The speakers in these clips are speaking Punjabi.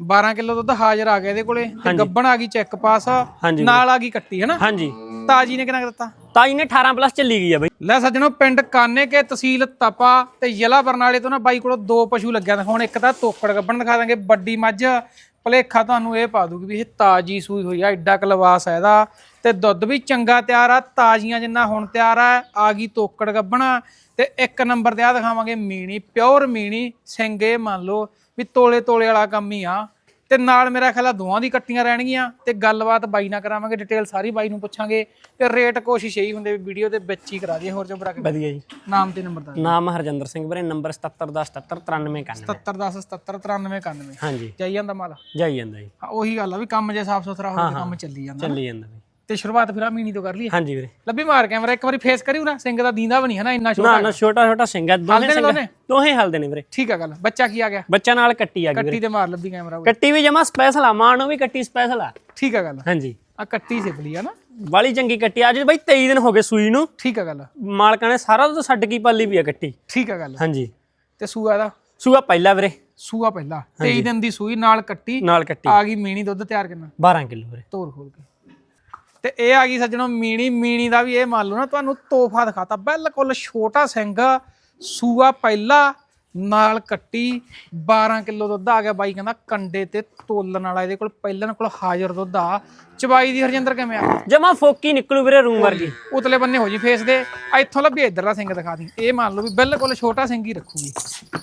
12 ਕਿਲੋ ਦੁੱਧ ਹਾਜ਼ਰ ਆ ਗਿਆ ਇਹਦੇ ਕੋਲੇ ਤੇ। ਗੱਬਣ ਆ ਗਈ ਚੈੱਕ ਪਾਸ ਹਾਂਜੀ। ਨਾਲ ਆ ਗਈ ਕੱਟੀ ਹਨਾ ਹਾਂਜੀ। ਤਾਜੀ ਨੇ ਕਿੰਨਾ ਦਿੱਤਾ? ਤਾਈ ਨੇ 18 ਪਲੱਸ ਚੱਲੀ ਗਈ ਆ ਬਈ। ਲੈ ਸੱਜਣੋ ਪਿੰਡ ਕਾਨੇ ਕੇ ਤਹਿਸੀਲ ਤਪਾ ਤੇ ਜ਼ਿਲ੍ਹਾ ਬਰਨਾਲੇ ਤੋਂ ਨਾ ਬਾਈ ਕੋਲੋਂ ਦੋ ਪਸ਼ੂ ਲੱਗਿਆ ਨੇ ਹੁਣ ਇੱਕ ਤਾਂ ਤੋਕੜ ਗੱਬਣ ਦਿਖਾ ਦਾਂਗੇ ਵੱਡੀ ਮੱਝ ਭਲੇਖਾ ਤੁਹਾਨੂੰ ਇਹ ਪਾ ਦੂਗੀ ਵੀ ਇਹ ਤਾਜੀ ਸੂਈ ਹੋਈ ਆ ਐਡਾ ਕਲਵਾਸ ਆ ਇਹਦਾ। ਤੇ ਦੁੱਧ ਵੀ ਚੰਗਾ ਤਿਆਰ ਆ ਤਾਜ਼ੀਆਂ ਜਿੰਨਾ ਹੁਣ ਤਿਆਰ ਆ ਆ ਗਈ ਤੋਕੜ ਗੱਬਣਾ। ਤੇ ਇੱਕ ਨੰਬਰ ਤੇ ਆ ਦਿਖਾਵਾਂਗੇ ਮੀਣੀ ਪਿਓਰ ਮੀਣੀ ਸਿੰਗੇ ਮੰਨ ਲਓ ਵੀ ਤੋਲੇ ਤੋਲੇ ਵਾਲਾ ਕੰਮ ਹੀ ਆ। ਤੇ ਨਾਲ ਮੇਰਾ ਖਿਆਲ ਆ ਦੋਵਾਂ ਦੀ ਕੱਟੀਆਂ ਰਹਿਣਗੀਆਂ। ਤੇ ਗੱਲਬਾਤ ਬਾਈ ਨਾਲ ਕਰਾਵਾਂਗੇ ਡਿਟੇਲ ਸਾਰੀ ਬਾਈ ਨੂੰ ਪੁੱਛਾਂਗੇ। ਤੇ ਰੇਟ ਕੋਸ਼ਿਸ਼ ਇਹੀ ਹੁੰਦੇ ਵੀ ਵੀਡੀਓ ਦੇ ਵਿੱਚ ਹੀ ਕਰਾ ਦਈਏ। ਹੋਰ ਜੋ ਬਰਾ ਕੇ ਵਧੀਆ ਜੀ। ਨਾਮ ਤੇ ਨੰਬਰ ਦੱਸ ਨਾਮ ਹਰਜਿੰਦਰ ਸਿੰਘ ਵੀਰੇ ਨੰਬਰ 7710779391 77 77 93 91 ਹਾਂਜੀ। ਜਾਈ ਜਾਂਦਾ ਮਾਲ। ਜਾਈ ਜਾਂਦਾ ਜੀ। ਹਾਂ, ਉਹੀ ਗੱਲ ਆ ਵੀ ਕੰਮ ਜੇ ਸਾਫ਼ ਸੁਥਰਾ ਹੋਵੇ ਤਾਂ ਕੰਮ ਚੱਲੀ ਜਾਂਦਾ। ਚੱਲੀ ਜਾਂਦਾ ਬਈ ਤੇ ਸ਼ੁਰੂਆਤ ਫਿਰ ਆ ਮੀਨੀ ਤੋਂ ਕਰ ਲਈਏ। ਹਾਂਜੀ ਵੀਰੇ। ਲੱਭੀ ਮਾਰ ਕੈਮਰਾ ਇੱਕ ਵਾਰੀ ਫੇਸ ਕਰਿਓ ਨਾ ਸਿੰਘ ਦਾ ਦੀਂਦਾ ਵੀ ਨਹੀਂ ਹੈ ਨਾ ਇੰਨਾ ਛੋਟਾ। ਨਾ ਨਾ ਛੋਟਾ ਛੋਟਾ ਸਿੰਘ ਆ ਦੋਵੇਂ ਹਲਦੇ ਨੇ ਸਿੰਘ ਦੋਨੇ? ਦੋਹੇ ਹਲਦੇ ਨੇ ਵੀਰੇ। ਠੀਕ ਆ ਗੱਲ ਬੱਚਾ ਕੀ ਆ ਗਿਆ? ਬੱਚਾ ਨਾਲ ਕੱਟੀ ਆ ਗਈ ਕੱਟੀ ਤੇ ਮਾਰ ਲੱਭੀ ਕੈਮਰਾ ਕੱਟੀ ਵੀ ਜਮਾ ਸਪੈਸ਼ਲ ਆ ਮਾਂ ਨੂੰ ਵੀ ਕੱਟੀ ਸਪੈਸ਼ਲ ਆ। ਠੀਕ ਆ ਗੱਲ। ਹਾਂਜੀ। ਆ ਕੱਟੀ ਸਿਪਲੀ ਆ ਨਾ। ਬਾਲੀ ਚੰਗੀ ਕੱਟੀ ਅੱਜ ਬਈ 23 ਦਿਨ ਹੋ ਗਏ ਸੂਈ ਨੂੰ। ਠੀਕ ਆ ਗੱਲ। ਮਾਲਕਾਂ ਨੇ ਸਾਰਾ ਦੁੱਧ ਛੱਡ ਕੀ ਪਾਲੀ ਵੀ ਆ ਕੱਟੀ। ਠੀਕ ਆ ਗੱਲ। ਹਾਂਜੀ। ਤੇ ਸੂਆ ਦਾ? ਸੂਆ ਪਹਿਲਾ ਵੀਰੇ। ਸੂਆ ਪਹਿਲਾ। 23 ਦਿਨ ਦੀ ਸੂਈ ਨਾਲ ਕੱਟੀ। ਨਾਲ ਕੱਟੀ। ਆ ਗਈ ਮੀਣੀ ਦੁੱਧ ਤਿਆਰ ਕਿੰਨਾ 12 ਕਿਲੋ ਵੀਰੇ। ਤੋਰ ਖੋਲ ਕੇ। ਤੇ ਇਹ ਆ ਗਈ ਸੱਜਣੋ ਮੀਣੀ ਮੀਣੀ ਦਾ ਵੀ ਇਹ ਮੰਨ ਲਓ ਨਾ ਤੁਹਾਨੂੰ ਤੋਹਫਾ ਦਿਖਾਤਾ। ਬਿਲਕੁਲ ਛੋਟਾ ਸਿੰਘ ਸੂਆ ਪਹਿਲਾ ਨਾਲ ਕੱਟੀ 12 ਕਿਲੋ ਦੁੱਧ ਆ ਗਿਆ ਬਾਈ ਕਹਿੰਦਾ ਕੰਡੇ ਤੇ ਤੋਲਣ ਵਾਲਾ ਇਹਦੇ ਕੋਲ ਪਹਿਲਾਂ ਕੋਲ ਹਾਜ਼ਰ ਦੁੱਧ ਆ। ਚਬਾਈ ਦੀ ਹਰਜਿੰਦਰ ਕਿਵੇਂ ਆ? ਜਮਾ ਫੋਕੀ ਨਿਕਲੂ ਵੀਰੇ ਰੂਮ ਵਰਗੀ। ਉਤਲੇ ਬੰਨੇ ਹੋ ਜੀ ਫੇਸ ਦੇ। ਆ ਇੱਥੋਂ ਲੱਭੀ ਇਧਰਲਾ ਸਿੰਘ ਦਿਖਾ ਦੀ ਇਹ ਮੰਨ ਲਓ ਵੀ ਬਿਲਕੁਲ ਛੋਟਾ ਸਿੰਘ ਹੀ ਰੱਖੂਗੀ।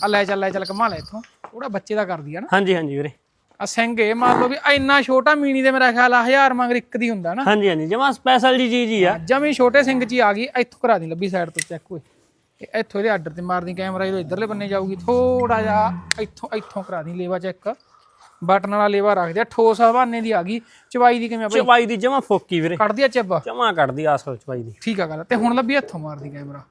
ਆ ਲੈ ਚੱਲ ਲੈ ਚੱਲ ਕਮਾ ਲੈ ਇੱਥੋਂ। ਥੋੜਾ ਬੱਚੇ ਦਾ ਕਰਦੀ ਆ ਨਾ। ਹਾਂਜੀ ਹਾਂਜੀ ਵੀਰੇ। ਆ ਸਿੰਘ ਇਹ ਮੰਨ ਲਓ ਵੀ ਇੰਨਾ ਛੋਟਾ ਮੀਣੀ ਦੇ ਮੇਰਾ ਖਿਆਲ ਆ ਹਜ਼ਾਰ ਮੰਗਰ ਇੱਕ ਦੀ ਹੁੰਦਾ ਨਾ। ਹਾਂਜੀ ਹਾਂਜੀ ਜਮਾ ਸਪੈਸ਼ਲ ਜੀ ਚੀਜ਼ ਹੀ ਆ। ਜਮੀ ਛੋਟੇ ਸਿੰਘ ਚ ਹੀ ਆ ਗਈ ਇੱਥੋਂ ਕਰਾ ਦੀ ਲੱਭੀ ਸਾਈਡ ਤੋਂ ਚੈੱਕ ਹੋਏ ਇਹ ਇੱਥੋਂ ਇਹਦੇ ਆਰਡਰ ਤੇ ਮਾਰਦੀ ਕੈਮਰਾ ਇਹਦੇ ਇਧਰਲੇ ਬੰਨੇ ਜਾਊਗੀ ਥੋੜਾ ਜਿਹਾ ਇੱਥੋਂ ਇੱਥੋਂ ਕਰਾ ਦੀ ਲੇਵਾ ਚੈੱਕ ਬਟਨ ਵਾਲਾ ਲੇਵਾ ਰੱਖ ਦਿਆ ਠੋਸ ਹਵਾਨੇ ਦੀ ਆ ਗਈ। ਚਵਾਈ ਦੀ ਕਿਵੇਂ ਆ ਬਈ? ਚਵਾਈ ਦੀ ਜਮਾ ਫੋਕੀ ਵੀਰੇ। ਕੱਢਦੀ ਆ ਚੱਬ। ਜਮਾ ਕੱਢਦੀ ਆਸਲ ਚਵਾਈ ਦੀ। ਠੀਕ ਆ ਗੱਲ ਤੇ ਹੁਣ ਲੱਭੀ ਇੱਥੋਂ ਮਾਰਦੀ ਕੈਮਰਾ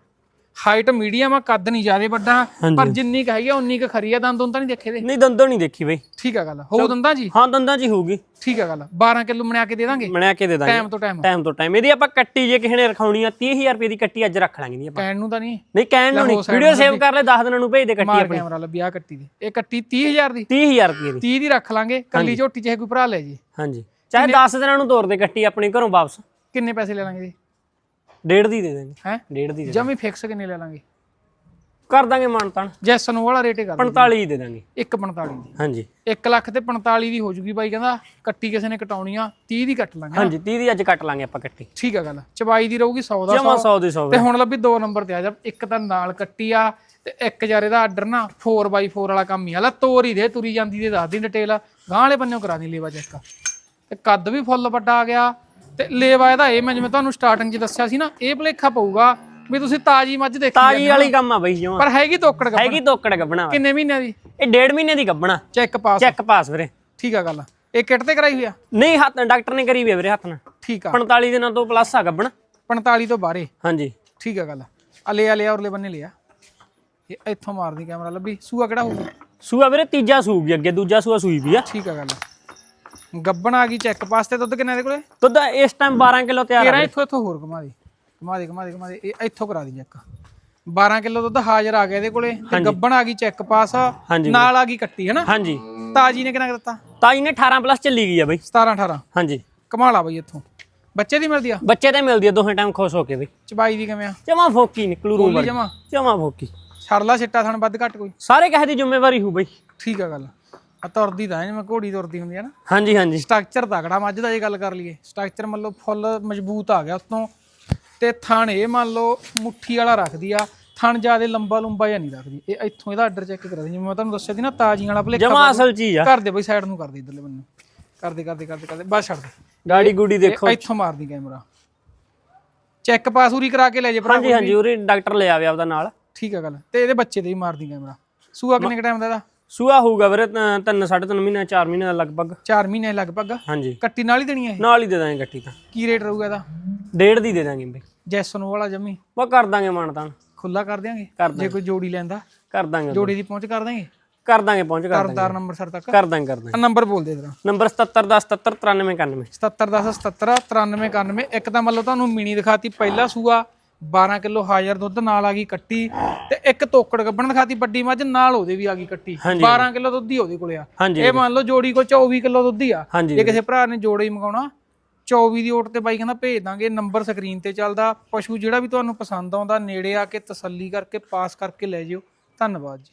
ਹਾਈਟ ਮੀਡੀਅਮ ਆ ਕੱਦ ਨਹੀਂ ਜ਼ਿਆਦੇ ਵੱਡਾ ਪਰ ਜਿੰਨੀ ਕੁ ਹੈਗੀ ਆ ਉਨੀ ਕੁ ਖਰੀ ਆ ਦੰਦ ਤਾਂ ਨਹੀਂ ਦੇਖੇ ਦੇ? ਨਹੀਂ ਦੰਦੋਂ ਨਹੀਂ ਦੇਖੀ ਬਈ। ਠੀਕ ਆ ਗੱਲ ਹੋਊ ਦੰਦਾਂ ਜੀ? ਹਾਂ ਦੰਦਾਂ ਹੀ ਹੋਊਗੀ। ਠੀਕ ਆ ਗੱਲ 12 ਕਿਲੋ ਬਣਾ ਕੇ ਦੇ ਦਾਂਗੇ? ਬਣਾ ਕੇ ਦੇ ਦਾਂਗੇ। ਟਾਈਮ ਤੋਂ ਟਾਈਮ ਟਾਈਮ ਤੋਂ ਟਾਈਮ ਇਹਦੀ ਆਪਾਂ ਕੱਟੀ ਜੇ ਕਿਸੇ ਨੇ ਰਖਾਉਣੀ ਆ 30000 ਰੁਪਏ ਦੀ ਕੱਟੀ ਅੱਜ ਰੱਖ ਲਾਂਗੇ ਨਹੀਂ ਆਪਾਂ। ਕਹਿਣ ਨੂੰ ਤਾਂ ਨਹੀਂ। ਨਹੀਂ ਕਹਿਣ ਨੂੰ ਨਹੀਂ। ਵੀਡੀਓ ਸੇਵ ਕਰ ਲੈ 10 ਦਿਨਾਂ ਨੂੰ ਭੇਜ ਦੇ ਕੱਟੀ ਆਪਣੀ। ਕੈਮਰਾ ਲੱਭੀ ਆ ਕੱਟੀ ਦੀ। ਇਹ ਕੱਟੀ 30000 ਦੀ। 30000 ਰੁਪਏ ਦੀ। 30 ਦੀ ਰੱਖ ਲਾਂਗੇ। ਕੱਲੀ ਝੋਟੀ ਚਾਹੇ ਕੋਈ ਭਰਾ ਲੈ ਜੀ। ਹਾਂਜੀ। ਚਾਹੇ 10 ਦਿਨਾਂ ਨੂੰ ਤੋਰ ਦੇ ਕੱਟੀ ਆਪਣੀ ਘਰੋਂ ਵਾਪਸ। ਕਿੰਨੇ ਪੈਸੇ ਲੈ ਲਾਂਗੇ ਜੀ? ਡੇਢ ਦੀ ਦੇ ਦਾਂਗੇ ਹੈ? ਡੇਢ ਦੀ ਦੇ ਜਮੀ ਫਿਕਸ ਕਿੰਨੇ ਲੈ ਲਾਂਗੇ? ਕਰ ਦਾਂਗੇ ਮਾਨਤਾਨ ਜੈਸ ਨੂੰ ਵਾਲਾ ਰੇਟ ਹੀ ਕਰ 45 ਦੀ ਦੇ ਦਾਂਗੇ। 145 ਦੀ। ਹਾਂਜੀ। 1 ਲੱਖ ਤੇ 45 ਦੀ ਹੋ ਜੂਗੀ ਬਾਈ ਕਹਿੰਦਾ ਕੱਟੀ ਕਿਸੇ ਨੇ ਕਟਾਉਣੀ ਆ 30 ਦੀ ਕੱਟ ਲਾਂਗੇ ਹਾਂਜੀ 30 ਦੀ ਅੱਜ ਕੱਟ ਲਾਂਗੇ ਆਪਾਂ ਕੱਟੀ। ਠੀਕ ਆ ਗੱਲ। ਚਬਾਈ ਦੀ ਰਹੂਗੀ 100 ਦਾ ਜਮਾ 100 ਦੀ 100 ਤੇ ਹੁਣ ਲੱਭੀ ਦੋ ਨੰਬਰ ਤੇ ਆ ਜਾ। ਇੱਕ ਤਾਂ ਨਾਲ ਕੱਟੀ ਆ ਤੇ ਇੱਕ ਯਾਰ ਇਹਦਾ ਆਰਡਰ ਨਾ 4x4 ਵਾਲਾ ਕੰਮ ਹੀ ਆ। ਲੈ ਤੋਰ ਹੀ ਦੇ ਤੁਰੀ ਜਾਂਦੀ ਦੇ ਦੱਸ ਦੀ ਡਿਟੇਲ ਗਾਂ ਵਾਲੇ ਬੰਨਿਓ ਕਰਾ ਦੀ ਲੇਵਾ ਚੈੱਕ। ਤੇ ਕੱਦ ਵੀ ਫੁੱਲ ਵੱਡਾ ਆ ਗਿਆ। ਤੇ ਲੇਵਾ ਇਹਦਾ ਇਹ ਮੈਂ ਜਿਵੇਂ ਤੁਹਾਨੂੰ ਸਟਾਰਟਿੰਗ 'ਚ ਦੱਸਿਆ ਸੀ ਨਾ ਇਹ ਭਲੇਖਾ ਪਊਗਾ ਵੀ ਤੁਸੀਂ ਤਾਜੀ ਮੱਝ ਦੇਖੀ ਤਾਜੀ ਵਾਲੀ ਕੰਮ ਆ ਬਈ ਜਮਾ ਪਰ ਹੈਗੀ ਤੋਕੜ ਗੱਭਣ। ਹੈਗੀ ਤੋਕੜ ਗੱਬਣਾ ਕਿੰਨੇ ਮਹੀਨਿਆਂ ਦੀ? ਇਹ ਡੇਢ ਮਹੀਨੇ ਦੀ ਗੱਬਣਾ। ਚੈੱਕ ਪਾਸ ਚੈੱਕ ਪਾਸ ਵੀਰੇ। ਠੀਕ ਆ ਗੱਲ। ਇਹ ਕਿੱਟ ਤੇ ਕਰਾਈ ਹੋਈ ਆ? ਨਹੀਂ ਹੱਥ ਡਾਕਟਰ ਨੇ ਕਰੀ ਵੀ ਆ ਵੀਰੇ ਹੱਥ ਨਾਲ। ਠੀਕ ਆ। 45 ਦਿਨਾਂ ਤੋਂ ਪਲੱਸ ਆ ਗੱਬਣਾ। 45 ਤੋਂ ਬਾਹਰੇ। ਹਾਂਜੀ। ਠੀਕ ਆ ਗੱਲ। ਆ ਲੈ ਆ ਲਿਆ ਉਰਲੇ ਬੰਨੇ ਲਿਆ। ਇਹ ਇੱਥੋਂ ਮਾਰਦੀ ਕੈਮਰਾ ਲੱਭੀ। ਸੂਆ ਕਿਹੜਾ ਹੋਊਗਾ? ਸੂਆ ਵੀਰੇ ਤੀਜਾ ਸੂਗੀ ਅੱਗੇ ਦੂਜਾ ਸੂਆ ਸੂਈ ਵੀ ਆ। ਠੀਕ ਆ ਗੱਲ। ਗੱਬਣ ਆ ਗਈ ਚੈੱਕ ਪਾਸ ਤੇ ਦੁੱਧ ਕਿੰਨਾ ਇਹਦੇ ਕੋਲੇ? ਦੁੱਧ ਇਸ ਟਾਈਮ 12 ਕਿਲੋ ਤਿਆਰ ਤੇਰਾ ਆ ਇੱਥੋਂ ਇੱਥੋਂ ਹੋਰ ਘੁਮਾ ਦੇ। ਘੁਮਾ ਦੇ ਘੁਮਾ ਦੇ ਘੁਮਾ ਦੇ। ਇਹ ਇੱਥੋਂ ਕਰਾ ਦੀ ਚੈੱਕ 12 ਕਿਲੋ ਦੁੱਧ ਹਾਜ਼ਰ ਆ ਗਿਆ ਇਹਦੇ ਕੋਲੇ। ਤੇ ਗੱਬਣ ਆ ਗਈ ਚੈੱਕ ਪਾਸ। ਹਾਂਜੀ ਨਾਲ ਆ ਗਈ ਕੱਟੀ ਹੈਨਾ? ਹਾਂਜੀ। ਤਾਜੀ ਨੇ ਕਿੰਨਾ ਕੁ ਦਿੱਤਾ? ਤਾਈ ਨੇ 18 ਪਲੱਸ ਚੱਲੀ ਗਈ ਆ ਬਈ। 17 18 ਹਾਂਜੀ। ਕਮਾਲਾ ਬਈ ਇੱਥੋਂ। ਬੱਚੇ ਦੀ ਮਿਲਦੀ ਆ? ਬੱਚੇ ਤੇ ਮਿਲਦੀ ਆ ਦੋਹੇ ਟਾਈਮ ਖੁਸ਼ ਹੋ ਕੇ ਬਈ। ਚਬਾਈ ਦੀ ਕਿਵੇਂ ਆ? ਜਮਾ ਫੋਕੀ ਨਿਕਲੂ ਰੂਮ ਬੋਲੀ ਜਮਾ। ਜਮਾ ਫੋਕੀ। ਛੜ ਲਾ ਸਿੱਟਾ ਥਣ ਵੱਧ ਘੱਟ ਕੋਈ। ਸਾਰੇ ਕਹੇ ਦੀ ਜ਼ਿੰਮੇਵਾਰੀ ਹੋ ਬਈ। ਠੀਕ ਆ ਗੱਲ। ਆ ਤੁਰਦੀ ਤਾਂ ਐ ਜਿਵੇਂ ਘੋੜੀ ਤੁਰਦੀ ਹੁੰਦੀ ਆ ਨਾ। ਹਾਂਜੀ ਹਾਂਜੀ। ਸਟਰਕਚਰ ਤਗੜਾ ਮੱਝ ਦਾ ਗੱਲ ਕਰ ਲਈਏ। ਸਟਰਕਚਰ ਮੰਨ ਲਓ ਫੁੱਲ ਮਜ਼ਬੂਤ ਆ ਗਿਆ ਉਤੋਂ। ਤੇ ਥਣ ਇਹ ਮੰਨ ਲਓ ਮੁੱਠੀ ਵਾਲਾ ਰੱਖਦੀ ਆ ਥਣ ਜਿਆਦੇ ਲੰਬਾ ਲੰਬਾ ਜਾਂ ਨਹੀਂ ਰੱਖਦੀ। ਇਹ ਇੱਥੋਂ ਇਹਦਾ ਆਰਡਰ ਚੈੱਕ ਕਰਾ ਦੇ ਜਿਵੇਂ ਮੈਂ ਤੁਹਾਨੂੰ ਦੱਸਿਆ ਸੀ ਨਾ ਤਾਜ਼ੀਆਂ ਵਾਲਾ ਭਲੇਖਾ ਜਮਾ ਅਸਲ ਚੀਜ਼ ਆ। ਕਰ ਦੇ ਬਈ ਸਾਈਡ ਨੂੰ ਕਰ ਦੇ ਇਧਰਲੇ ਬੰਨੇ ਕਰਦੇ ਕਰਦੇ ਕਰਦੇ ਕਰਦੇ ਬਸ ਛੱਡ ਦੇ। ਗਾੜੀ ਗੂੜੀ ਦੇਖੋ। ਇੱਥੋਂ ਮਾਰਦੀ ਕੈਮਰਾ ਚੈੱਕ ਪਾਸ ਪੂਰੀ ਕਰਾ ਕੇ ਲੈ ਜੇ ਭਰਾ ਹਾਂਜੀ ਹਾਂਜੀ ਉਰੇ ਡਾਕਟਰ ਲੈ ਆਵੇ ਆਪਦਾ ਨਾਲ। ਠੀਕ ਆ ਗੱਲ। ਤੇ ਇਹਦੇ ਬੱਚੇ ਦੇ ਵੀ ਮਾਰਦੀ ਕੈਮਰਾ ਸੂਆ ਕਿੰਨੇ ਟਾਈਮ ਦਾ ਇਹਦਾ? ਸੂਆ ਹੋਊਗਾ ਵੀਰੇ ਤ- ਤਿੰਨ ਸਾਢੇ ਤਿੰਨ ਮਹੀਨੇ 4 ਮਹੀਨੇ ਦਾ ਲਗਭਗ। 4 ਮਹੀਨੇ ਲਗਭਗ? ਹਾਂਜੀ। ਕੱਟੀ ਨਾਲ ਹੀ ਦੇਣੀ ਹੈ ਨਾਲ ਹੀ ਦੇ ਦਾਂਗੇ ਗੱਟੀ ਤਾਂ। ਕੀ ਰੇਟ ਰਹੂਗਾ ਇਹਦਾ? ਡੇਢ ਦੀ ਦੇ ਦਾਂਗੇ ਬਈ। ਜੈਸਨ ਵਾਲਾ ਜਮੀ? ਬਸ ਕਰ ਦਾਂਗੇ ਮਾਨਤਾਨ ਖੁੱਲਾ ਕਰ ਦਿਆਂਗੇ? ਜੇ ਕੋਈ ਜੋੜੀ ਲੈਂਦਾ? ਕਰ ਦਾਂਗੇ ਜੋੜੀ ਦੀ ਪਹੁੰਚ ਕਰ ਦਾਂਗੇ? ਕਰ ਦਾਂਗੇ ਪਹੁੰਚ ਕਰ ਦਾਂਗੇ। ਨੰਬਰ ਸਰ ਤੱਕ? ਕਰ ਦਾਂਗੇ ਕਰ ਦਾਂਗੇ। ਨੰਬਰ ਬੋਲ ਦੇ ਜਰਾ। ਨੰਬਰ 7710779391 7710 77 9391 ਇੱਕ ਤਾਂ ਮਤਲਬ ਤੁਹਾਨੂੰ ਮਿਨੀ ਦਿਖਾਤੀ ਪਹਿਲਾ ਸੂਆ। 12 ਕਿਲੋ ਹਾਜ਼ਰ ਦੁੱਧ ਨਾਲ ਆ ਗਈ ਕੱਟੀ ਤੇ ਇੱਕ ਤੋਕੜ ਗੱਬਣ ਦਿਖਾਤੀ ਵੱਡੀ ਮੱਝ ਨਾਲ ਉਹਦੇ ਵੀ ਆ ਗਈ ਕੱਟੀ। ਹਾਂਜੀ। 12 ਕਿਲੋ ਦੁੱਧ ਹੀ ਉਹਦੇ ਕੋਲੇ ਆ। ਇਹ ਮੰਨ ਲਓ ਜੋੜੀ ਕੋ 24 ਕਿਲੋ ਦੁੱਧ ਹੀ ਆ। ਜੇ ਕਿਸੇ ਭਰਾ ਨੇ ਜੋੜਾ ਹੀ ਮੰਗਾਉਣਾ 24 ਦੀ ਓਟ ਤੇ ਬਾਈ ਕਹਿੰਦਾ ਭੇਜ ਦਾਂਗੇ ਨੰਬਰ ਸਕਰੀਨ ਤੇ ਚੱਲਦਾ। ਪਸ਼ੂ ਜਿਹੜਾ ਵੀ ਤੁਹਾਨੂੰ ਪਸੰਦ ਆਉਂਦਾ ਨੇੜੇ ਆ ਕੇ ਤਸੱਲੀ ਕਰਕੇ ਪਾਸ ਕਰਕੇ ਲੈ ਜਿਓ। ਧੰਨਵਾਦ ਜੀ।